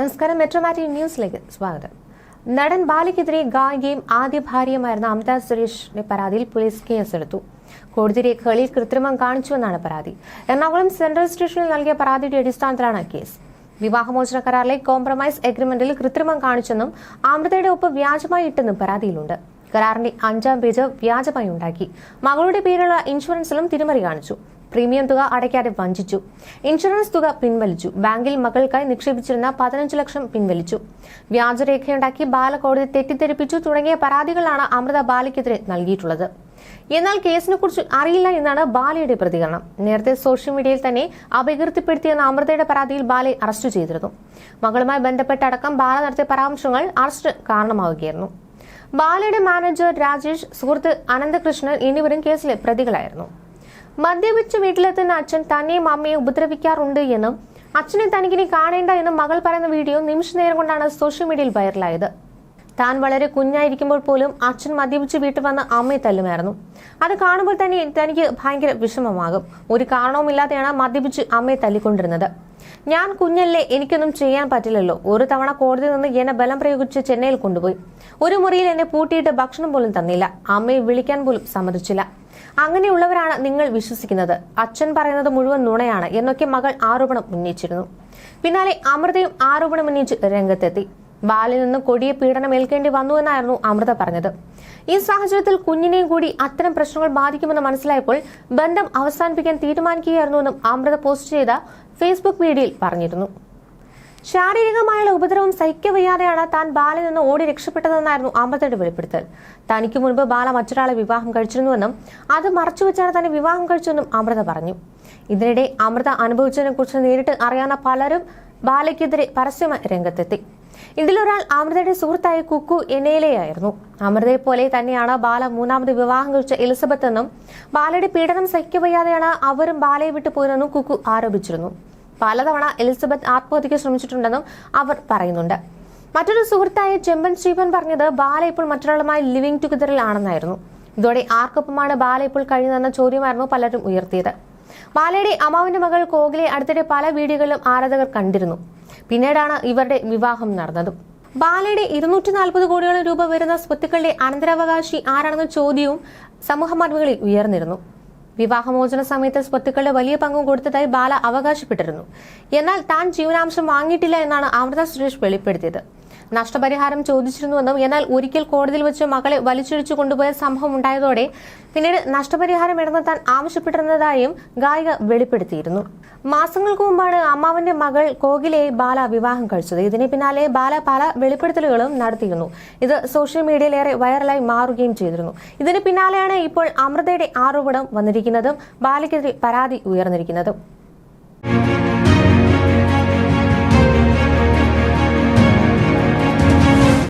നമസ്കാരം. മെട്രോമാറ്റി ന്യൂസിലേക്ക് സ്വാഗതം. നടൻ ബാലയ്ക്കെതിരെ ഗായികയും ആദ്യ ഭാര്യയുമായിരുന്ന അമിത സുരേഷിന്റെ പരാതിയിൽ പോലീസ് കേസെടുത്തു. കോടതി രേഖകളിൽ കൃത്രിമം കാണിച്ചുവെന്നാണ് പരാതി. എറണാകുളം സെൻട്രൽ സ്റ്റേഷനിൽ നൽകിയ പരാതിയുടെ അടിസ്ഥാനത്തിലാണ് കേസ്. വിവാഹമോചന കരാറിലെ കോംപ്രമൈസ് അഗ്രിമെന്റിൽ കൃത്രിമം കാണിച്ചെന്നും അമൃതയുടെ ഒപ്പ് വ്യാജമായി ഇട്ടെന്നും പരാതിയിലുണ്ട്. കരാറിന്റെ അഞ്ചാം പേജ് വ്യാജമായി ഉണ്ടാക്കി. മകളുടെ പേരിലുള്ള ഇൻഷുറൻസിലും തിരിമറി കാണിച്ചു. പ്രീമിയം തുക അടയ്ക്കാതെ വഞ്ചിച്ചു. ഇൻഷുറൻസ് തുക പിൻവലിച്ചു. ബാങ്കിൽ മകൾക്കായി നിക്ഷേപിച്ചിരുന്ന പതിനഞ്ച് ലക്ഷം പിൻവലിച്ചു. വ്യാജരേഖയുണ്ടാക്കി ബാല കോടതി തെറ്റിദ്ധരിപ്പിച്ചു തുടങ്ങിയ പരാതികളാണ് അമൃത ബാലയ്ക്കെതിരെ നൽകിയിട്ടുള്ളത്. എന്നാൽ കേസിനെ കുറിച്ച് അറിയില്ല എന്നാണ് ബാലയുടെ പ്രതികരണം. നേരത്തെ സോഷ്യൽ മീഡിയയിൽ തന്നെ അപകീർത്തിപ്പെടുത്തിയെന്ന അമൃതയുടെ പരാതിയിൽ ബാലയെ അറസ്റ്റ് ചെയ്തിരുന്നു. മകളുമായി ബന്ധപ്പെട്ടടക്കം ബാല നടത്തിയ പരാമർശങ്ങൾ അറസ്റ്റ് കാരണമാവുകയായിരുന്നു. ബാലയുടെ മാനേജർ രാജേഷ് സുഹൃത്ത് അനന്തകൃഷ്ണൻ എന്നിവരും കേസിലെ പ്രതികളായിരുന്നു. മദ്യപിച്ച് വീട്ടിലെത്തുന്ന അച്ഛൻ തന്നെയും അമ്മയെ ഉപദ്രവിക്കാറുണ്ട് എന്നും അച്ഛനെ തനിക്കിനി കാണേണ്ട എന്നും മകൾ പറയുന്ന വീഡിയോ നിമിഷ നേരം കൊണ്ടാണ് സോഷ്യൽ മീഡിയയിൽ വൈറലായത്. താൻ വളരെ കുഞ്ഞായിരിക്കുമ്പോൾ പോലും അച്ഛൻ മദ്യപിച്ച് വീട്ടിൽ വന്ന് അമ്മയെ തല്ലുമായിരുന്നു. അത് കാണുമ്പോൾ തന്നെ തനിക്ക് ഭയങ്കര വിഷമമാകും. ഒരു കാരണവുമില്ലാതെയാണ് മദ്യപിച്ച് അമ്മയെ തല്ലിക്കൊണ്ടിരുന്നത്. ഞാൻ കുഞ്ഞല്ലേ എനിക്കൊന്നും ചെയ്യാൻ പറ്റില്ലല്ലോ. ഒരു തവണ കോടതി നിന്ന് എന്നെ ബലം പ്രയോഗിച്ച് ചെന്നൈയിൽ കൊണ്ടുപോയി. ഒരു മുറിയിൽ എന്നെ പൂട്ടിയിട്ട് ഭക്ഷണം പോലും തന്നില്ല. അമ്മയെ വിളിക്കാൻ പോലും സമ്മതിച്ചില്ല. അങ്ങനെയുള്ളവരാണ് നിങ്ങൾ വിശ്വസിക്കുന്നത്. അച്ഛൻ പറയുന്നത് മുഴുവൻ നുണയാണ് എന്നൊക്കെ മകൾ ആരോപണം ഉന്നയിച്ചിരുന്നു. പിന്നാലെ അമൃതയും ആരോപണം ഉന്നയിച്ച് രംഗത്തെത്തി. ബാലിൽ നിന്ന് കൊടിയ പീഡനം ഏൽക്കേണ്ടി വന്നുവെന്നായിരുന്നു അമൃത പറഞ്ഞത്. ഈ സാഹചര്യത്തിൽ കുഞ്ഞിനെയും കൂടി അത്തരം പ്രശ്നങ്ങൾ ബാധിക്കുമെന്ന് മനസ്സിലായപ്പോൾ ബന്ധം അവസാനിപ്പിക്കാൻ തീരുമാനിക്കുകയായിരുന്നുവെന്നും അമൃത പോസ്റ്റ് ചെയ്ത ഫേസ്ബുക്ക് വീഡിയോയിൽ പറഞ്ഞിരുന്നു. ശാരീരികമായുള്ള ഉപദ്രവം സഹിക്കവയ്യാതെയാണ് താൻ ബാലയിൽ നിന്ന് ഓടി രക്ഷപ്പെട്ടതെന്നായിരുന്നു അമൃതയുടെ വെളിപ്പെടുത്തൽ. തനിക്ക് മുൻപ് ബാല മറ്റൊരാളെ വിവാഹം കഴിച്ചിരുന്നുവെന്നും അത് മറച്ചുവെച്ചാണ് തന്നെ വിവാഹം കഴിച്ചെന്നും അമൃത പറഞ്ഞു. ഇതിനിടെ അമൃത അനുഭവിച്ചതിനെ കുറിച്ച് നേരിട്ട് അറിയാവുന്ന പലരും ബാലയ്ക്കെതിരെ പരസ്യമായി രംഗത്തെത്തി. ഇതിലൊരാൾ അമൃതയുടെ സുഹൃത്തായ കുക്കു എനേലയായിരുന്നു. അമൃതയെ പോലെ തന്നെയാണ് ബാല മൂന്നാമത് വിവാഹം കഴിച്ച എലിസബത്ത് എന്നും ബാലയുടെ പീഡനം സഹിക്കവയ്യാതെയാണ് അവരും ബാലയെ വിട്ടു പോയതെന്നും കുക്കു ആരോപിച്ചിരുന്നു. പലതവണ എലിസബത്ത് ആത്മഹത്യക്ക് ശ്രമിച്ചിട്ടുണ്ടെന്നും അവർ പറയുന്നുണ്ട്. മറ്റൊരു സുഹൃത്തായ ചെമ്പൻ സ്റ്റീഫൻ പറഞ്ഞത് ബാല ഇപ്പോൾ മറ്റൊരാളുമായി ലിവിംഗ് ടുഗദറിൽ ആണെന്നായിരുന്നു ഇതോടെ ആർക്കൊപ്പമാണ് ബാല ഇപ്പോൾ കഴിയുന്നതെന്ന ചോദ്യമായിരുന്നു പലരും ഉയർത്തിയത്. ബാലയുടെ അമ്മാവിന്റെ മകൾ കോഹ്ലി അടുത്തിടെ പല വീഡിയോകളിലും ആരാധകർ കണ്ടിരുന്നു. പിന്നീടാണ് ഇവരുടെ വിവാഹം നടന്നതും. ബാലയുടെ ഇരുന്നൂറ്റി നാൽപ്പത് കോടിയോളം രൂപ വരുന്ന സ്വത്തുക്കളുടെ അനന്തരാവകാശി ആരാണെന്ന ചോദ്യവും സമൂഹ മാധ്യമങ്ങളിൽ ഉയർന്നിരുന്നു. വിവാഹമോചന സമയത്ത് സ്വത്തുക്കളുടെ വലിയ പങ്കും കൊടുത്തതായി ബാല അവകാശപ്പെട്ടിരുന്നു. എന്നാൽ താൻ ജീവനാംശം വാങ്ങിയിട്ടില്ല എന്നാണ് അമൃത സുരേഷ് വെളിപ്പെടുത്തിയത്. നഷ്ടപരിഹാരം ചോദിച്ചിരുന്നുവെന്നും എന്നാൽ ഒരിക്കൽ കോടതിയിൽ വെച്ച് മകളെ വലിച്ചിഴിച്ചു കൊണ്ടുപോയ സംഭവം ഉണ്ടായതോടെ പിന്നീട് നഷ്ടപരിഹാരം ഇടനിർത്താൻ ആവശ്യപ്പെട്ടിരുന്നതായും ഗായിക വെളിപ്പെടുത്തിയിരുന്നു. മാസങ്ങൾക്ക് മുമ്പാണ് അമ്മാവന്റെ മകൾ കോകിലയെ ബാല വിവാഹം കഴിച്ചത്. ഇതിന് പിന്നാലെ ബാല പല വെളിപ്പെടുത്തലുകളും നടത്തിയിരുന്നു. ഇത് സോഷ്യൽ മീഡിയയിലേറെ വൈറലായി മാറുകയും ചെയ്തിരുന്നു. ഇതിന് പിന്നാലെയാണ് ഇപ്പോൾ അമൃതയുടെ ആരോപണം വന്നിരിക്കുന്നതും ബാലയ്ക്കെതിരെ പരാതി ഉയർന്നിരിക്കുന്നതും.